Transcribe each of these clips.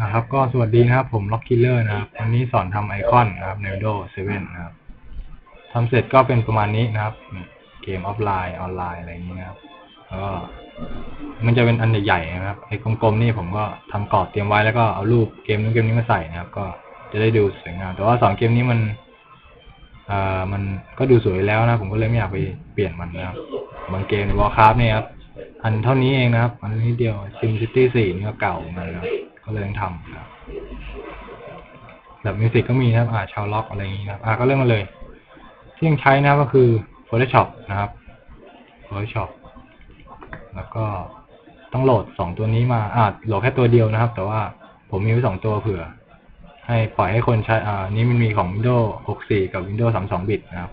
นะครับ ก็สวัสดีนะครับ ผมล็อกคิลเลอร์นะครับ วันนี้สอนทำไอคอนนะครับใน Windows 7 นะครับทำเสร็จก็เป็นประมาณนี้นะครับ เกมออฟไลน์ออนไลน์อะไรอย่างนี้นะครับแล้วก็มันจะเป็นอันใหญ่ๆนะครับ ไอ้กลมๆนี่ผมก็ทำกรอบเตรียมไว้แล้วก็เอารูปเกมนู้นเกมนี้มาใส่นะครับ ก็จะได้ดูสวยงาม แต่ว่าสองเกมนี้มันเอ่อมันก็ดูสวยแล้วนะ ผมก็เลยไม่อยากไปเปลี่ยนมันนะครับ บางเกมในวอลคราฟเนี่ยครับ อันเท่านี้เองนะครับ อันนี้เดียว Sim City 4นี่ก็เก่าเหมือนกันครับ ก็เลยต้องทำนะแบบมิวสิกก็มีนะครับ อ่าชาวล็อกอะไรอย่างนี้นะครับ อ่าก็เริ่มมาเลย ที่ยังใช้นะก็คือ Photoshop นะครับ Photoshop แล้วก็ต้องโหลดสองตัวนี้มา อ่าโหลดแค่ตัวเดียวนะครับ แต่ว่าผมมีไว้สองตัวเผื่อ ให้ปล่อยให้คนใช้ อ่า นี่มันมีของ Windows 64 กับ Windows 32 บิตนะครับ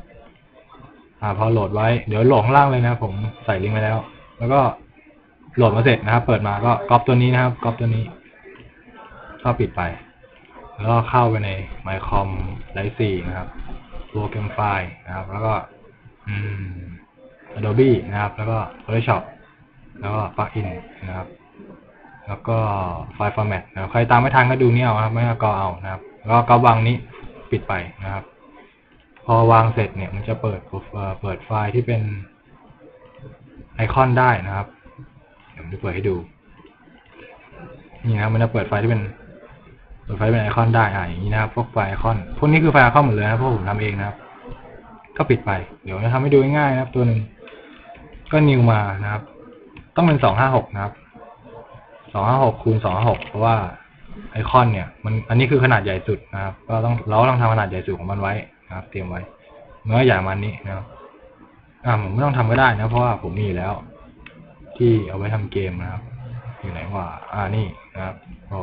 อ่า พอโหลดไว้ เดี๋ยวโหลดข้างล่างเลยนะผมใส่ลิงก์ไว้แล้ว แล้วก็โหลดมาเสร็จนะครับ เปิดมาก็ก๊อปตัวนี้นะครับก๊อปตัวนี้ ก็ปิดไป แล้วก็เข้าไปใน mycom Live 4นะครับโปรแกรมไฟล์นะครับ แล้วก็ อืม Adobe นะครับ แล้วก็ Photoshop แล้วก็ plugin นะครับ แล้วก็ไฟล์ format นะคใครตามไม่ทันก็ดูนี่เอาครับ ไม่ก็เอานะครับ แล้วก็วางนี้ปิดไปนะครับ พอวางเสร็จเนี่ย มันจะเปิดเปิดไฟล์ที่เป็นไอคอนได้นะครับ เดี๋ยวผมจะเปิดให้ดู นี่นะมันจะเปิดไฟล์ที่เป็น เปิดไฟล์เป็นไอคอนได้อ่าอย่างนี้นะครับพวกไฟล์ไอคอนพวกนี้คือไฟล์ไอคอนหมดเลยนะพราะผมทำเองนะครับ ก็ปิดไป เดี๋ยวจะทำให้ดูง่ายๆนะครับ ตัวหนึ่งก็นิวมานะครับ ต้องเป็นสองห้าหกนะครับสองห้าหกคูณสองห้าหกเพราะว่าไอคอนเนี่ย มันอันนี้คือขนาดใหญ่สุดนะครับ ก็ต้องเราก็ต้องทำขนาดใหญ่สุดของมันไว้นะครับ เตรียมไว้เมื่อใหญ่มันนี้นะครับอ่าผมไม่ต้องทำก็ได้นะ เพราะว่าผมมีอยู่แล้ว ที่เอาไว้ทำเกมนะครับ อยู่ไหนว่า อ่านี่นะครับโปร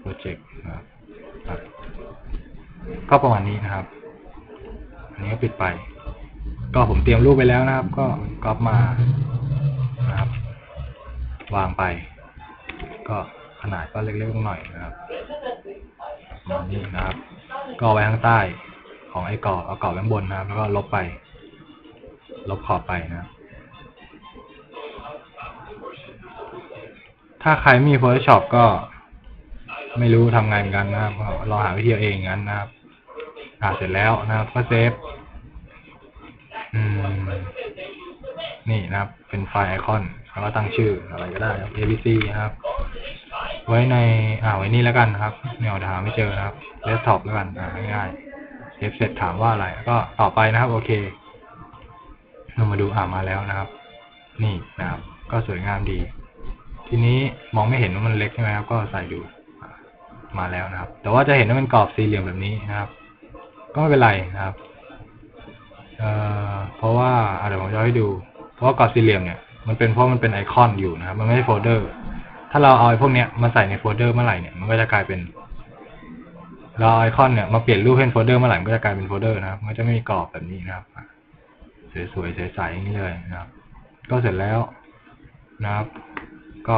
โปรเจกต์นะครับ ก็ประมาณนี้นะครับ อันนี้ก็ปิดไป ก็ผมเตรียมรูปไปแล้วนะครับ ก็ก๊อปมานะครับ วางไป ก็ขนาดก็เล็กๆหน่อยนะครับมานี้นะครับ ก็ไว้ข้างใต้ของไอ้กรอบเอากรอบไว้บนนะครับ แล้วก็ลบไป ลบขอบไปนะครับถ้าใครม่มี Photoshop ก็ ไม่รู้ทำไงเหมือนกันนะครับก็ลอหาวิธีเองงั้นนะครับอ่าเสร็จแล้วนะครับก็เซฟอืมนี่นะครับ เป็นไฟล์ไอคอนแล้วก็ตั้งชื่ออะไรก็ได้ครับ abc นะครับ ไว้ในอ่าไว้นี่แล้วกันนะครับไม่เอาหาไม่เจอนะครับ desktop แล้วกันอ่าง่ายเซฟเสร็จถามว่าอะไรก็ต่อไปนะครับ โอเคเรามาดูอ่ามาแล้วนะครับ นี่นะครับ ก็สวยงามดี ทีนี้มองไม่เห็นว่ามันเล็กใช่ไหมครับ ก็ใส่ดู มาแล้วนะครับ แต่ว่าจะเห็นว่ามันกรอบสี่เหลี่ยมแบบนี้นะครับ ก็ไม่เป็นไรนะครับเอ่อเพราะว่าเดี๋ยวผมจะให้ดู เพราะว่ากรอบสี่เหลี่ยมเนี่ยมันเป็นเพราะมันเป็นไอคอนอยู่นะครับ มันไม่ใช่โฟลเดอร์ ถ้าเราเอาไอ้พวกเนี้ยมาใส่ในโฟลเดอร์เมื่อไหร่เนี่ยมันก็จะกลายเป็นเราไอคอนเนี่ยมาเปลี่ยนรูปเป็นโฟลเดอร์เมื่อไหร่มันก็จะกลายเป็นโฟลเดอร์นะครับมันก็จะไม่มีกรอบแบบนี้นะครับสวยๆใสๆอย่างนี้เลยนะครับ ก็เสร็จแล้วนะครับ ก็